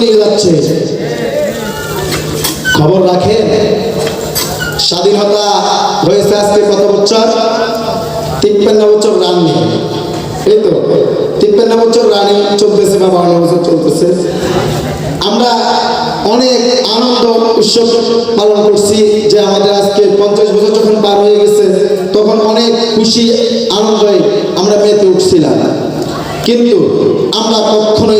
নিয়ে যাচ্ছে। খবর রাখে স্বাধীনতা হয়েছে আজকে কত বছর? তিপ্পান্ন বছর রানী। এই তো, তিপ্পান্ন বছর রানী চলতেছে বা বারো বছর চলতেছে। আমরা অনেক আনন্দ, উৎসব পালন করছি যে আমাদের আজকে পঞ্চাশ বছর যখন পার হয়ে গেছে, তখন অনেক খুশি, আনন্দে আমরা মেতে উঠছিলাম। কিন্তু আমরা কখনো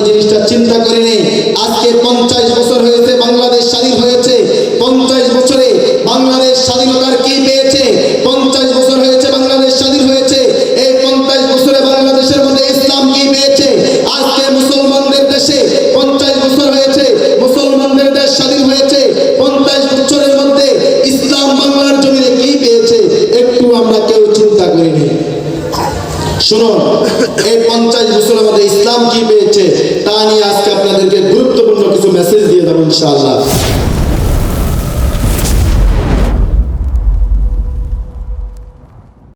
চিন্তা করিনি। আজকে পঞ্চাশ বছর হয়েছে বাংলাদেশ স্বাধীন হয়েছে। পঞ্চাশ বছরে বাংলাদেশ স্বাধীনতার কি পেয়েছে? পঞ্চাশ বছর হয়েছে বাংলাদেশ স্বাধীন হয়েছে। এই পঞ্চাশ বছরে বাংলাদেশের মধ্যে ইসলাম কি পেয়েছে? আজকে মুসলমানদের দেশে পঞ্চাশ বছর হয়েছে। মুসলমানদের দেশ স্বাধীন হয়েছে। পঞ্চাশ বছরের মধ্যে ইসলাম বাংলার জমিনে কি পেয়েছে? একটু আমরা কেউ চিন্তা করিনি। শুনুন, এই পঞ্চাশ বছরের মধ্যে ইসলাম কি পেয়েছে? তা নিয়ে আজকে আপনাদেরকে গুরুত্বপূর্ণ কিছু মেসেজ দিয়ে দেবো ইনশাআল্লাহ।